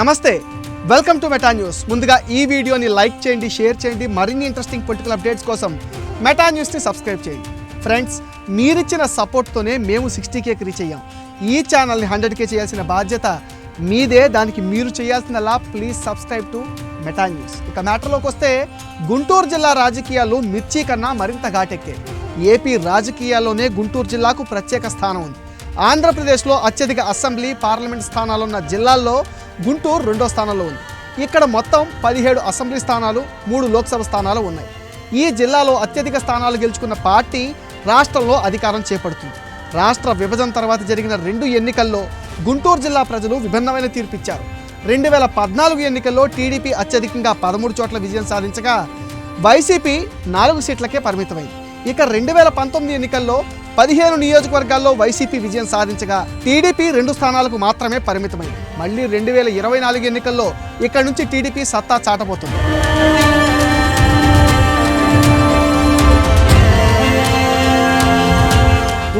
నమస్తే. Welcome to Meta news ముందుగా ఈ వీడియోని లైక్ చేయండి షేర్ చేయండి మరిన్ని ఇంట్రెస్టింగ్ పొలిటికల్ అప్డేట్స్ కోసం మెటా న్యూస్ని సబ్స్క్రైబ్ చేయండి. ఫ్రెండ్స్ మీరిచ్చిన సపోర్ట్తోనే మేము సిక్స్టీ కేకి రీచ్ అయ్యాం. ఈ ఛానల్ని హండ్రెడ్ కే చేయాల్సిన బాధ్యత మీదే. దానికి మీరు చేయాల్సిందల్లా please subscribe to Meta news ఇక మ్యాటర్లోకి వస్తే గుంటూరు జిల్లా రాజకీయాలు మిర్చి కన్నా మరింత ఘాటెక్కాయి ఏపీ రాజకీయాల్లోనే గుంటూరు జిల్లాకు ప్రత్యేక స్థానం ఉంది. ఆంధ్రప్రదేశ్లో అత్యధిక అసెంబ్లీ పార్లమెంట్ స్థానాలున్న జిల్లాల్లో గుంటూరు రెండో స్థానంలో ఉంది. ఇక్కడ మొత్తం పదిహేడు అసెంబ్లీ స్థానాలు మూడు లోక్సభ స్థానాలు ఉన్నాయి. ఈ జిల్లాలో అత్యధిక స్థానాలు గెలుచుకున్న పార్టీ రాష్ట్రంలో అధికారం చేపడుతుంది. రాష్ట్ర విభజన తర్వాత జరిగిన రెండు ఎన్నికల్లో గుంటూరు జిల్లా ప్రజలు విభిన్నమైన తీర్పిచ్చారు. రెండు వేల పద్నాలుగు ఎన్నికల్లో టీడీపీ అత్యధికంగా పదమూడు చోట్ల విజయం సాధించగా వైసీపీ నాలుగు సీట్లకే పరిమితమైంది. ఇక రెండు వేల పంతొమ్మిది ఎన్నికల్లో పదిహేను నియోజకవర్గాల్లో వైసీపీ విజయం సాధించగా టీడీపీ రెండు స్థానాలకు మాత్రమే పరిమితమైంది. మళ్ళీ రెండు వేల ఇరవై నాలుగు ఎన్నికల్లో ఇక్కడ నుంచి టీడీపీ సత్తా చాటబోతుంది.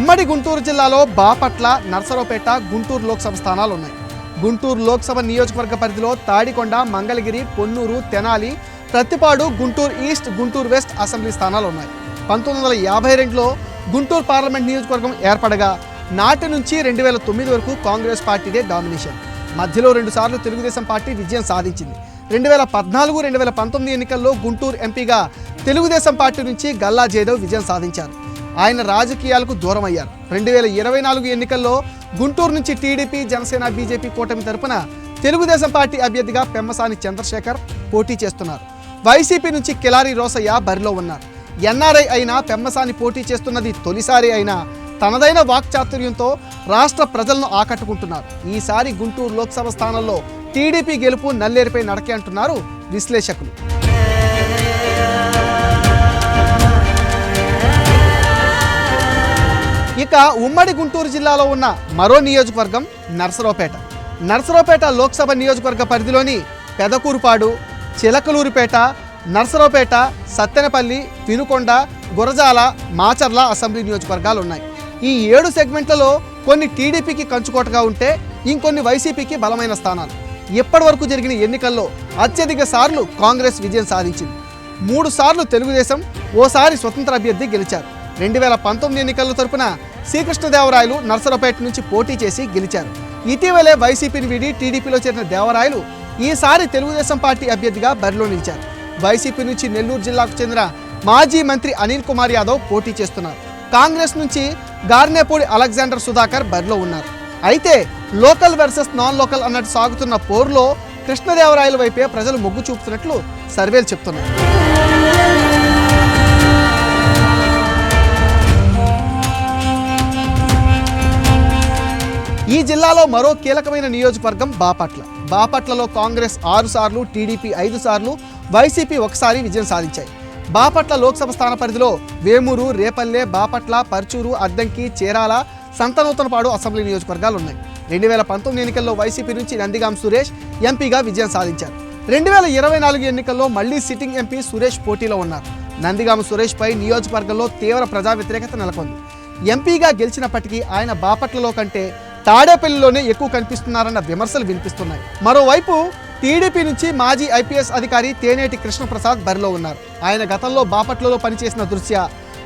ఉమ్మడి గుంటూరు జిల్లాలో బాపట్ల నర్సరావుపేట గుంటూరు లోక్సభ స్థానాలు ఉన్నాయి. గుంటూరు లోక్సభ నియోజకవర్గ పరిధిలో Tadikonda Mangalagiri Ponnur Tenali Prathipadu Guntur east Guntur west assembly స్థానాలు ఉన్నాయి. పంతొమ్మిది వందల యాభై రెండులో గుంటూరు పార్లమెంట్ నియోజకవర్గం ఏర్పడగా నాటి నుంచి రెండు వేల తొమ్మిది వరకు కాంగ్రెస్ పార్టీదే డామినేషన్. మధ్యలో రెండుసార్లు తెలుగుదేశం పార్టీ విజయం సాధించింది. రెండు వేల పద్నాలుగు రెండు వేల పంతొమ్మిది ఎన్నికల్లో గుంటూరు ఎంపీగా తెలుగుదేశం పార్టీ నుంచి గల్లా జయదేవ్ విజయం సాధించారు. ఆయన రాజకీయాలకు దూరం అయ్యారు రెండు వేల ఇరవై నాలుగు ఎన్నికల్లో గుంటూరు నుంచి టీడీపీ జనసేన బీజేపీ కూటమి తరపున తెలుగుదేశం పార్టీ అభ్యర్థిగా పెమ్మసాని చంద్రశేఖర్ పోటీ చేస్తున్నారు. వైసీపీ నుంచి కిలారి రోసయ్య బరిలో ఉన్నారు. ఎన్ఆర్ఐ అయినా పెమ్మసాని పోటీ చేస్తున్నది తొలిసారి అయినా తనదైన వాక్చాతుర్యంతో రాష్ట్ర ప్రజలను ఆకట్టుకుంటున్నారు. ఈసారి గుంటూరు లోక్సభ స్థానంలో టీడీపీ గెలుపు నల్లేరిపై నడకే అంటున్నారు విశ్లేషకులు. ఇక ఉమ్మడి గుంటూరు జిల్లాలో ఉన్న మరో నియోజకవర్గం నర్సరావుపేట. నర్సరావుపేట లోక్సభ నియోజకవర్గ పరిధిలోని పెదకూరుపాడు చిలకలూరుపేట నర్సరావుపేట సత్తెనపల్లి వినుకొండ గురజాల మాచర్ల అసెంబ్లీ నియోజకవర్గాలు ఉన్నాయి ఈ ఏడు సెగ్మెంట్లలో కొన్ని టీడీపీకి కంచుకోటగా ఉంటే ఇంకొన్ని వైసీపీకి బలమైన స్థానాలు. ఇప్పటి వరకు జరిగిన ఎన్నికల్లో అత్యధిక సార్లు కాంగ్రెస్ విజయం సాధించింది. మూడు సార్లు తెలుగుదేశం ఓసారి స్వతంత్ర అభ్యర్థి గెలిచారు. రెండు వేల పంతొమ్మిది ఎన్నికల తరపున శ్రీకృష్ణదేవరాయలు నర్సరావుపేట నుంచి పోటీ చేసి గెలిచారు. ఇటీవలే వైసీపీని వీడి టీడీపీలో చేరిన దేవరాయలు ఈసారి తెలుగుదేశం పార్టీ అభ్యర్థిగా బరిలో నిలిచారు. వైసీపీ నుంచి నెల్లూరు జిల్లాకు చెందిన మాజీ మంత్రి అనిల్ కుమార్ యాదవ్ పోటీ చేస్తున్నారు. కాంగ్రెస్ నుంచి గార్నేపూడి అలెగ్జాండర్ సుధాకర్ బరిలో ఉన్నారు. అయితే లోకల్ వర్సెస్ నాన్ లోకల్ అన్నట్టు సాగుతున్న పోరులో కృష్ణదేవరాయల వైపే ప్రజలు మొగ్గు చూపుతున్నట్లు సర్వేలు చెప్తున్నాయి. ఈ జిల్లాలో మరో కీలకమైన నియోజకవర్గం బాపట్ల. బాపట్లలో కాంగ్రెస్ ఆరు సార్లు టీడీపీ ఐదు సార్లు వైసీపీ ఒకసారి విజయం సాధించాయి. బాపట్ల లోక్సభ స్థాన పరిధిలో వేమూరు రేపల్లె బాపట్ల పర్చూరు అద్దంకి చేరాల సంతనూతనపాడు అసెంబ్లీ నియోజకవర్గాలు ఉన్నాయి రెండు వేల పంతొమ్మిది ఎన్నికల్లో వైసీపీ నుంచి నందిగాం సురేష్ ఎంపీగా విజయం సాధించారు. రెండు వేల ఇరవై నాలుగు ఎన్నికల్లో మళ్ళీ సిట్టింగ్ ఎంపీ సురేష్ పోటీలో ఉన్నారు. నందిగామ సురేష్పై నియోజకవర్గంలో తీవ్ర ప్రజా వ్యతిరేకత నెలకొంది. ఎంపీగా గెలిచినప్పటికీ ఆయన బాపట్లలో కంటే తాడేపల్లిలోనే ఎక్కువ కనిపిస్తున్నారన్న విమర్శలు వినిపిస్తున్నాయి. మరోవైపు టీడీపీ నుంచి మాజీ ఐపీఎస్ అధికారి తేనేటి కృష్ణప్రసాద్ బరిలో ఉన్నారు. ఆయన గతంలో బాపట్లలో పనిచేసిన దృష్ట్యా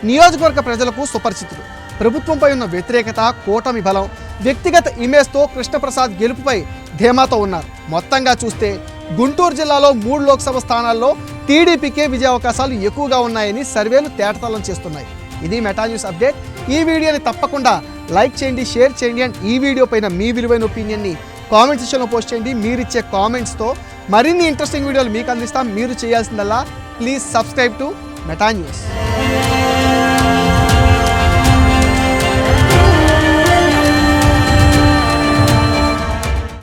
నియోజకవర్గ ప్రజలకు సుపరిచితుడు. ప్రభుత్వంపై ఉన్న వ్యతిరేకత కూటమి బలం వ్యక్తిగత ఇమేజ్తో కృష్ణప్రసాద్ గెలుపుపై ధీమాతో ఉన్నారు. మొత్తంగా చూస్తే గుంటూరు జిల్లాలో మూడు లోక్సభ స్థానాల్లో టీడీపీకే విజయ అవకాశాలు ఎక్కువగా ఉన్నాయని సర్వేలు తేటతలం చేస్తున్నాయి. ఇది మెటా న్యూస్ అప్డేట్. ఈ వీడియోని తప్పకుండా లైక్ చేయండి షేర్ చేయండి అండ్ ఈ వీడియో పైన మీ విలువైన ఒపీనియన్ని కామెంట్ సెక్షన్లో పోస్ట్ చేయండి. మీరు ఇచ్చే కామెంట్స్తో మరిన్ని ఇంట్రెస్టింగ్ వీడియోలు మీకు అందిస్తాం. మీరు చేయాల్సిందల్లా please subscribe to Meta news